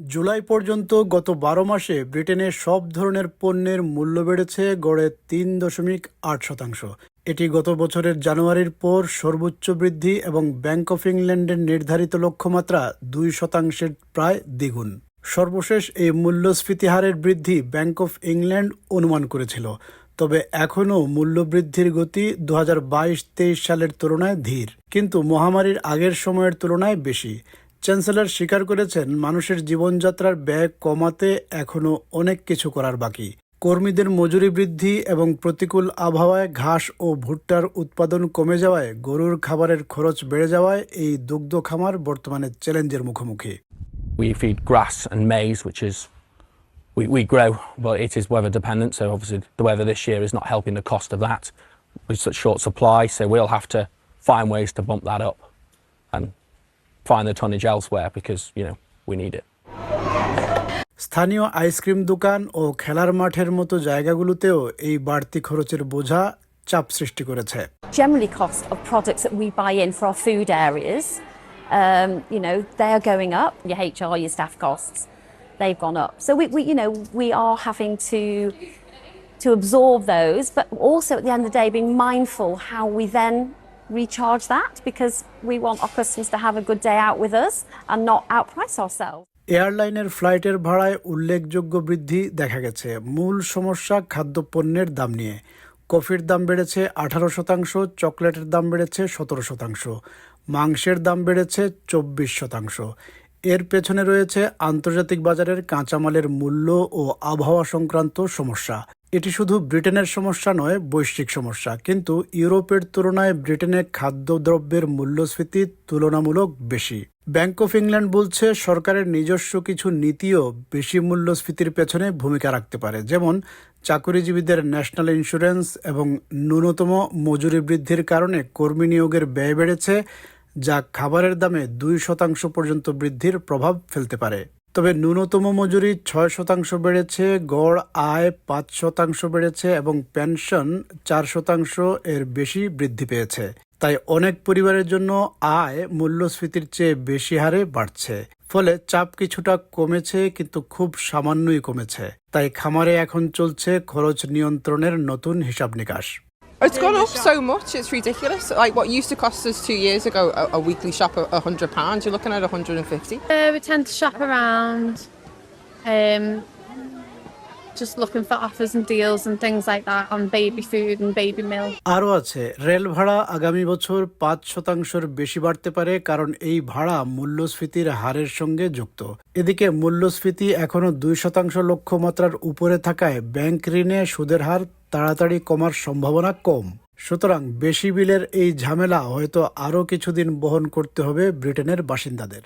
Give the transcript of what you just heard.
জুলাই পর্যন্ত গত বারো মাসে ব্রিটেনে সব ধরনের পণ্যের মূল্য বেড়েছে গড়ে তিন দশমিক আট শতাংশ। এটি গত বছরের জানুয়ারির পর সর্বোচ্চ বৃদ্ধি এবং ব্যাংক অফ ইংল্যান্ডের নির্ধারিত লক্ষ্যমাত্রা দুই শতাংশের প্রায় দ্বিগুণ। সর্বশেষ এই মূল্যস্ফীতি হারের বৃদ্ধি ব্যাংক অফ ইংল্যান্ড অনুমান করেছিল। তবে এখনও মূল্যবৃদ্ধির গতি দু হাজার সালের তুলনায় ধীর। কিন্তু মহামারীর আগের সময়ের তুলনায় বেশি। চ্যান্সেলর স্বীকার করেছেন মানুষের জীবনযাত্রার ব্যয় কমাতে এখনও অনেক কিছু করার বাকি কর্মীদের মজুরি বৃদ্ধি এবং প্রতিকূল আবহাওয়ায় ঘাস ও ভুট্টার উৎপাদন কমে যাওয়ায় গরুর খাবারের খরচ বেড়ে যাওয়ায় এই দুগ্ধ খামার বর্তমানে চ্যালেঞ্জের মুখোমুখি We feed grass and maize, which is we, we grow, but it is weather dependent. So obviously the weather this year is not helping the cost of that. With such short supply, so we'll have to find ways to bump that up and find the tonnage elsewhere because you know we need it. স্থানীয় ice cream দোকান ও খেলার মাঠের মতো জায়গাগুলোতেও এই বাড়তি খরচের বোঝা চাপ সৃষ্টি করেছে generally cost of products that we buy in for our food areas, um, you know, they're going up. Your HR, your staff costs, they've gone up. So we, we you know, we are having to to absorb those, but also at the end of the day, being mindful how we then recharge that because we want our customers to have a good day out with us and not outprice ourselves. এয়ারলাইনের ফ্লাইটের ভাড়ায় উল্লেখযোগ্য বৃদ্ধি দেখা গেছে। মূল সমস্যা খাদ্যপণ্যের দাম নিয়ে। কফির দাম বেড়েছে আঠারো শতাংশ, চকলেটের দাম বেড়েছে সতেরো শতাংশ। মাংসের দাম বেড়েছে চব্বিশ শতাংশ। এর পেছনে রয়েছে আন্তর্জাতিক বাজারের কাঁচামালের মূল্য ও আবহাওয়া সংক্রান্ত সমস্যা। এটি শুধু ব্রিটেনের সমস্যা নয়, বৈশ্বিক সমস্যা। কিন্তু ইউরোপের তুলনায় ব্রিটেনে খাদ্যদ্রব্যের মূল্যস্ফীতি তুলনামূলক বেশি। ব্যাংক অফ ইংল্যান্ড বলছে, সরকারের নিজস্ব কিছু নীতিও বেশি মূল্যস্ফীতির পেছনে ভূমিকা রাখতে পারে। যেমন, চাকরিজীবীদের ন্যাশনাল ইন্স্যুরেন্স এবং ন্যূনতম মজুরি বৃদ্ধির কারণে কর্মী নিয়োগের ব্যয় বেড়েছে। যা খাবারের দামে দুই শতাংশ পর্যন্ত বৃদ্ধির প্রভাব ফেলতে পারে। তবে ন্যূনতম মজুরি ছয় শতাংশ বেড়েছে, গড় আয় পাঁচ শতাংশ বেড়েছে এবং পেনশন চার শতাংশ এর বেশি বৃদ্ধি পেয়েছে। তাই অনেক পরিবারের জন্য আয় মূল্যস্ফীতির চেয়ে বেশি হারে বাড়ছে। ফলে চাপ কিছুটা কমেছে কিন্তু খুব সামান্যই কমেছে। তাই খামারে এখন চলছে খরচ নিয়ন্ত্রণের নতুন হিসাব নিকাশ। It's gone up so much, it's ridiculous. Like what used to cost us two years ago, a, a weekly shop of hundred pounds, you're looking at 150. Uh, we tend to shop around, um, just looking for offers and deals and things like that on baby food and baby milk. আরও আছে, rail ভাড়া আগামী বছর পাঁচ শতাংশের বেশি বাড়তে পারে কারণ এই ভাড়া মূল্যস্ফীতির হারের সঙ্গে যুক্ত। এদিকে মূল্যস্ফীতি এখনও দুই শতাংশ লক্ষ্যমাত্রার উপরে থাকায় ব্যাংক ঋণে সুদের হার তাড়াতাড়ি কমার সম্ভাবনা কম। সুতরাং বেশি বিলের এই ঝামেলা হয়তো আরও কিছুদিন বহন করতে হবে ব্রিটেনের বাসিন্দাদের।